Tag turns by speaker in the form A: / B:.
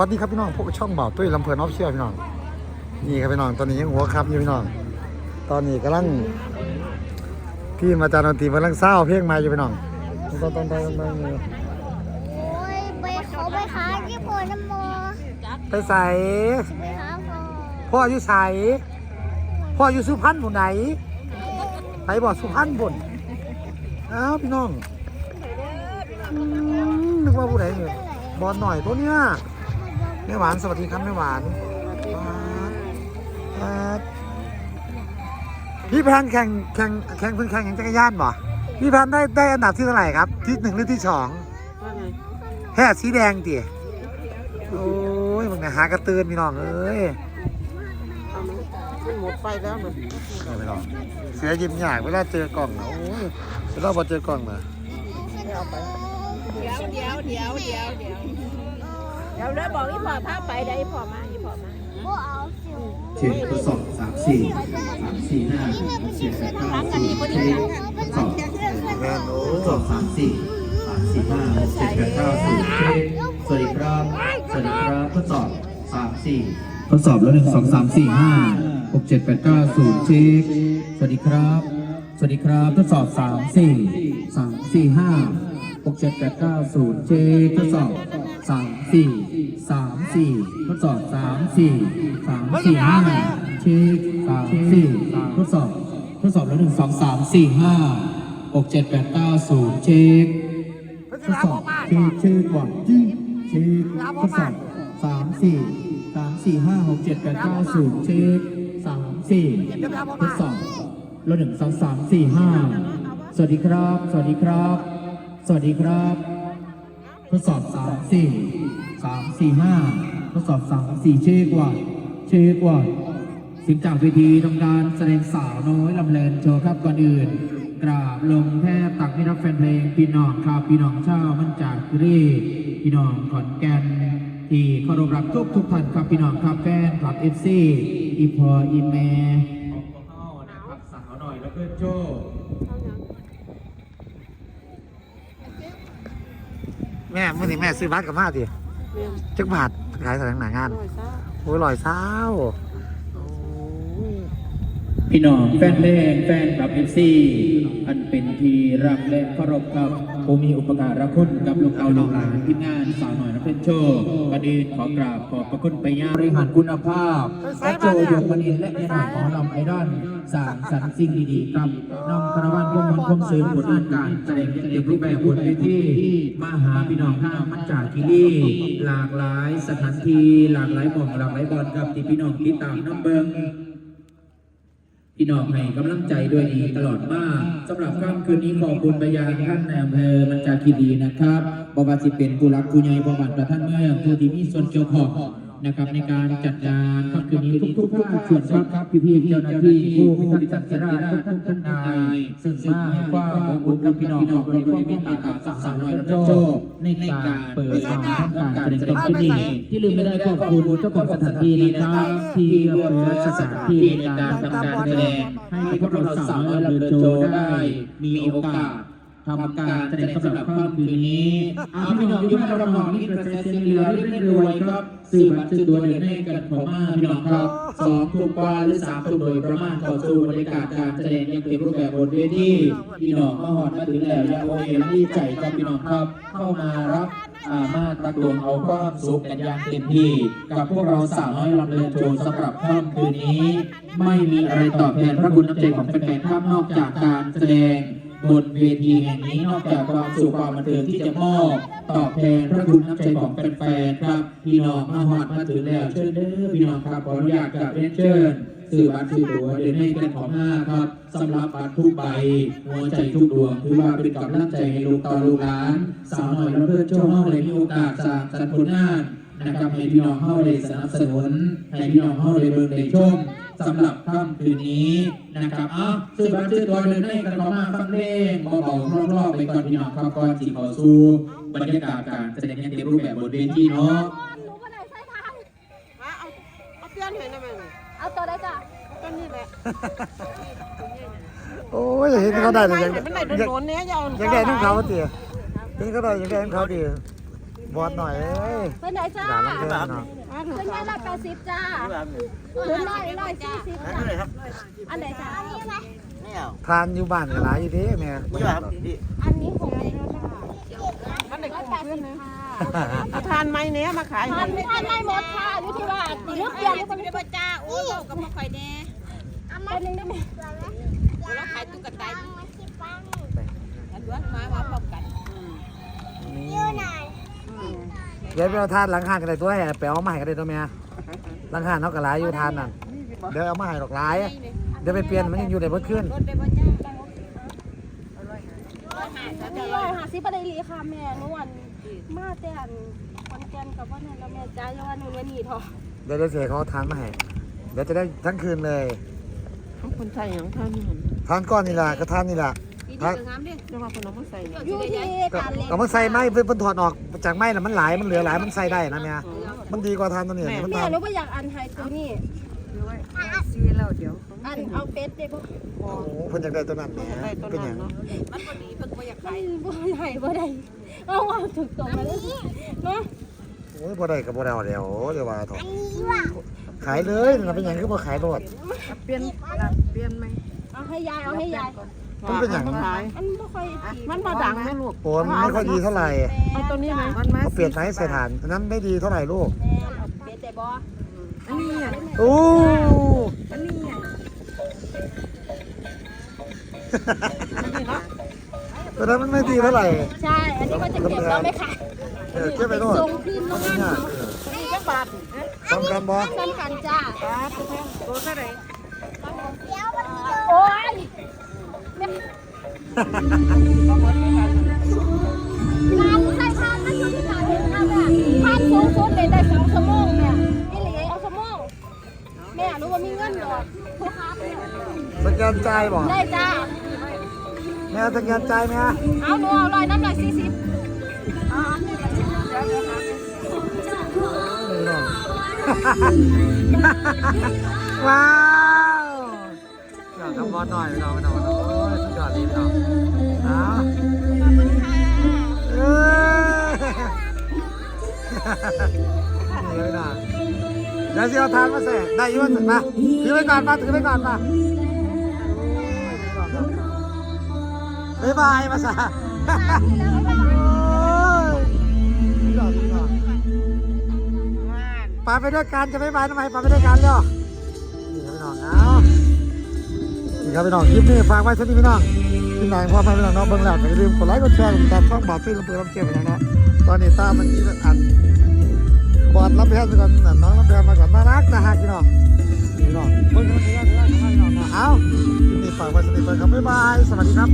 A: วัสดีครับพี่น้องพวกบช่องบ่าวตุ้ยลำเพลินออฟเชียพี่น้อง นี่ครับพี่น้องตอนนี้ยังหัวครับอยู่พี่น้อง ตอนนี้กำลังพี่มาจารย์ดนตรีกำลังเศร้าเพลงมาอยู่พี่น้องตอนตอนตอนตอนตอน
B: โอ้ยไปเขาไปหาที่โพน้ำมอ
A: ไปใส่
B: ไปหาพ่อ
A: พ่ออยู่ใส่พ่ออยู่สุพรรณบุญไหนไปบอกสุพรรณบุญอ้าวพี่น้องอืมนึกว่าผู้ใดเนี่ยบอลหน่อยตัวเนี้ย แม่หวานสวัสดีครับแม่หวานพี่แพนแข่งแข่งแข่งเพิ่งแข่งแข่งจักรยานบ่พี่แพนได้ได้อันดับที่เท่าไหร่ครับ ที่หนึ่งหรือที่สองแค่สีแดงดิโอ้ยมึงเนี่ยหากระตือนพี่น้องเอ้ย
C: มันหมดไฟแล้วมัน
A: เอาไปลองเสียยิ้มยากเวลาเจอกล่องโอ้ยเวลาพอเจอกล่องนะ
C: เดี๋ยวเดี๋ยวเดี๋ยวเดี๋ยว เดี๋ยวเดี๋ยวแล้วบอกอีพ่อพาไปได้อีพ่อมาอีพ่อมา
B: บ่เอาสิ
D: เช็คทดสอบสามสี่สามสี่ห้าเจ็ดแปดเก้าสิบเช็คทดสอบทดสอบสามสี่สามสี่ห้าเจ็ดแปดเก้าสิบเช็คสวัสดีครับสวัสดีครับทดสอบสามสี่ทดสอบแล้วหนึ่งสองสามสี่ห้าหกเจ็ดแปดเก้าศูนย์เช็คสวัสดีครับ สวัสดีครับทดสอบสามสี่สามสี่ห้าหกเจ็ดแปดเก้าศูนย์เช็คทดสอบสามสี่ สามสี่ทดสอบสามสี่สามสี่ห้าเช็คสามสี่ทดสอบทดสอบแล้วหนึ่งสองสามสี่ห้าหกเจ็ดแปดเก้าศูนย์เช็คทดสอบเช็คเช็คก่อนจี้เช็คทดสอบสามสี่สามสี่ห้าหกเจ็ดแปดเก้าศูนย์เช็คสามสี่ทดสอบรถหนึ่งสองสามสี่ห้าสวัสดีครับ สวัสดีครับ สวัสดีครับ ทดสอบสามสี่สามสี่ห้าทดสอบสามสี่เช็คว่า เช็คว่าสิงจากเวทีทำการแสดงสาวน้อยลำเลนโชว์ครับก่อนอื่น กราบลงแทบตักไม่รับแฟนเพลงพี่น้องครับพี่น้องชาวมันจากกรีพี่น้องขอนแก่นที่เคารพรักทุกทุกท่านครับพี่น้องครับแฟนคลับเอฟซีอีพออีแม่ของพวกเขานะครับสาวหน่อยแล้วเพื่อนโจ
A: แม่เมื่อนี้แม่ซื้อบัตรกับมาดิ
C: เรียน
A: จักบาทขายแสดงหนางาน
C: หน่อยซะ
A: โอ้ยลอยเศร้า
D: พี่น้องแฟนเพลงแฟนคลับเอฟซีอันเป็นที่รักและเคารพครับ ผู้มีอุปการะคุณกับลูกเอาลูกหลานทีมงานสาวหน่อยและเพื่อนโชว์ประเด็นขอกราบขอบพระคุณไปยังบริหารคุณภาพและโจยงมณีและยายหน่อยหมอลำไอดอลสร้างสรรค์สิ่งดีๆครับนำคารวานพวกมันพวกซื้อผลงานการแสดงเต็มรูปแบบบนเวทีมาหาพี่น้องข้ามันจากที่นี่หลากหลายสถานที่หลากหลายหม่องหลากหลายบอลครับที่พี่น้องติดตามน้ำเบิง พี่น้องให้กำลังใจด้วยดีตลอดมาสำหรับค่ำคืนนี้ขอบคุณไปยังท่านนายอำเภอมันจาคีดีนะครับบวาสิเป็นผู้รักผู้ใหญ่ประวัติประท่านเมืองผู้ที่มีส่วนเกี่ยวข้อง นะครับในการจัดงานค่ำคืนนี้ทุกๆภาคส่วนครับพี่พี่ๆเจ้าหน้าที่ผู้พิทักษ์จัดราชทุกท่านนายซึ่งมาให้ความอบอุ่นกับพี่น้องโดยความมีตาตาสักสามร้อยโจในการเปิดงานทำการแสดงที่นี่ที่ลืมไม่ได้ขอบคุณเจ้าของสถานที่นะครับที่เปิดสถานที่ในการทำการแสดงให้พวกเราสามารถเดินโจได้มีโอกาส ทำการแสดงสำหรับค่ำคืนนี้อาพี่น้องยุ่งระนองนี่กระแสเสียงเหลือเรื่อยรวยครับสื่อบัตรสื่อตัวเดินให้กันของมาพี่น้องครับสองทุ่มกว่าหรือสามทุ่มโดยประมาณเข้าสู่บรรยากาศการแสดงยังเต็มรูปแบบบนเวทีพี่น้องมาหอดมาถึงแล้วอย่าโอเอรีใจครับพี่น้องครับ เข้ามารับอามาตะกวงเอาความสุขกันอย่างเต็มที่ กับพวกเราสาวน้อยลำเลินโชว์สำหรับค่ำคืนนี้ ไม่มีอะไรตอบแทนพระคุณน้ำใจของแฟนๆครับนอกจากการแสดง บนเวทีแห่งนี้นอกจากความสุขความบันเทิงที่จะมอบตอบแทนพระคุณน้ำใจของแฟนๆครับพี่น้องมาหอดมาถึงแล้วเชิญเด้อพี่น้องครับขออนุญาตกราบเรียนเชิญสื่อบัตรสื่อตัวเดินให้กันของห้าครับสำหรับบัตรทุกใบหัวใจทุกดวงถือว่าเป็นกำลังใจให้ลูกต่อลูกหลานสาวน้อยและเพื่อนโจ้ห้องเลยมีโอกาสสางสรรค์ผลงานนะครับให้พี่น้องเข้าเลยสนับสนุนให้พี่น้องเข้าเลยเบิ่งเลยชม สำหรับค่ำคืนนี้นะครับอ้าวซื้อบัตรซื้อตัวเดินให้กันเข้ามาฟังเพลงเบาๆรอบๆไปก่อนพี่น้องครับก่อนที่เข้าสู่บรรยากาศการแสดงอย่างเต็มรูปแบบบนเวทีเนาะ
C: มาเอาเอาเปลี่ยนให้ได้ไหมนี่
B: เอาตัวได้จ้ะ
C: ก็นี่แหละ
A: โอ้ยเห็นเขาได้เลย
C: ยั
A: ยังง
C: มันได้
A: ยัง
C: โดนๆเนี้ยอย่าเอา
A: ยังได้นุ่งเขาวะเตี๋ยเห็นเขาได้ยังได้นุ่งเขาวดี บอดหน่อยเอ้ย
C: เป็นไหนจ้า
A: ด่าลังเกินเนาะ
C: เป็นไงละแปดสิบจ้าเป็นร้อยร้อยสี่สิบจ้าอันไหนจ้า
A: ทานอยู่บ้านก็หลายอยู่เด้แม่
C: อันนี้หกเองค่ะมันไหนแปดสิบค่ะ
E: ทานไหมเนี้ยมาขาย
C: ทานทานไม่หมดค่ะอยู่ที่ว่าตีลูกเดียวนี่คนไม่ได้จ้าโอ้ยกับพ่อคอยแน่เป็นหนึ่งได้ไหม
A: เดี๋ยวไปเอาทานหลังห้างกันได้ตัวให้ไปเอามาให้กันได้ตัวแม่หลังห้างเนาะก็หลายอยู่ทานนั่นเดี๋ยวเอามาให้ดอกหลายเดี๋ยวไปเปลี่ยนมันยังอยู่ได้เบิดขึ้น
C: รถได้บ่จ้าร้อยห้าสิบประเดี๋ยวค่ะแม่นวลมาแต่อันคอนแกนกับว่าเนี่ยเราแม่จ้ายังว่าหนูวันนี้ทอ
A: เดี๋ยวเดี๋ยวเสียเขาเอาทานมาให้เดี๋ยวจะได้ทั้งคืนเลย
E: คนไทยอย่างท่านนี่มัน
A: ทานก้อนนี่แหละก็ทานนี่แหละ ทาน
E: จะว่าคนน้องมาใส่เนี่ย
C: อยู่ที่
A: ก็
C: การเล่น
A: ก็มันใส่ไม้เพื่อนเพิ่นถอดออกจากไม้น่ะมันหลายมันเหลือหลายมันใส่ได้นะแม่มันดีกว่าทานตัวนี้มัน
C: แม่
A: ทาน
C: หนูก็อยากอันไฮตัวนี้
E: ซีแล้วเดี๋ยว
C: อันเอาเป็ดได้ปะ
A: โอ้โหเพิ่นอยากได้ตัวนั้นแหม
E: ได้ต้น
A: เป็นห
E: นั้
A: ยั
E: น
A: ง
E: เนาะ
C: มันบ่ดีเพิ่งบ่อยากขายบ่ได้บ่ได้เอาเอาถูกตรงมาเลยเนาะ
A: โอ้ยบ่ได้ก็บ่ได้เอาแล้วเดี๋ยวว่าเถอะ
B: อันนี้ว่ะ
A: ขายเลยนั่นนะเป็นหยังคือบ่ขายรถ
E: เปลี่ยนเปลี่ยนไหม
C: เอาให้ยายเอาให้ยาย
A: มันเป็นหยัง
E: ขาย
C: มันบ่ค่อยดี
E: มันมาดังนะลูก
A: โอ้มันไม่ค่อยดีเท่าไหร่
E: เอาตัวนี้ไหมมันมา
A: เขาเปลี่ยนไม้ใส่ถ่านอันนั้นไม่ดีเท่าไหร่ลูก
C: แม่เอาเป็ดได้บ่
E: อันนี้อะ
A: โอ้
E: อันนี้อะอันนี้เนาะ
A: ตัวนั้นมันไม่ดีเท่าไหร่
C: ใช่ อันนี้ก็จะเก็บเราไม่ขาย
A: เออเก็บไปโน่น
C: ส่งคืนโรงงาน
A: เนี่ย
C: เขา
E: อันนี้ก็บาท
A: สำคัญบ่
C: สำคัญจ้า
E: บาทตัวเท่าไหร่
B: เดี๋ยวมันมี
C: โอ้ย งานใส่พานมันอยู่ที่ไหนเอาแม่พานสูงสุดเลยได้สองชั่วโมงแม่นี่เหลือเอาชั่วโมงแม่รู้ว่ามีเงินดอกผู้ค้าเนี่ย
A: สแกนจ่ายบ่
C: ได้จ้า
A: แม่สแกนจ่ายแม่
C: เอาหนูเอาร้อยน้ำร้อยสี่สิบ
A: นี่น้องว้าว อยากทำบอลหน่อยพี่น้องพี่น้องโอ้ยสุดยอดเลยพี่น้องเอาเอ้ยนี่พี่น้องเดี๋ยวสิเอาทานมาใส่ได้อยุ่นมาถือไว้ก่อนมาถือไว้ก่อนมาบ๊ายบายมาซะปาไปด้วยกันจะไม่ไปทำไมปาไปด้วยกันเนาะนี่ครับพี่น้องเอานี่ ครับพี่น้องคลิปนี้ฝากไว้สักนิดพี่น้องที่ไหนพ่อแม่พี่น้องเน้องเบิ่งแล้วอย่าลืมกดไลค์กดแชร์กดติดตามช่องบอกชื่อลำเพื่อลำเชียร์พี่น้องเนาะตอนนี้ตามันนี่อันบอดรับแพทย์ไปก่อนน้องรับแพทย์มาก่อนน่ารักนะฮะพี่น้องพี่น้องเบิ่งกันไปแล้วพี่น้องเนาะเอาคลิปนี้ฝากไว้สักนิดเพิ่นครับบ๊ายบายสวัสดีครับ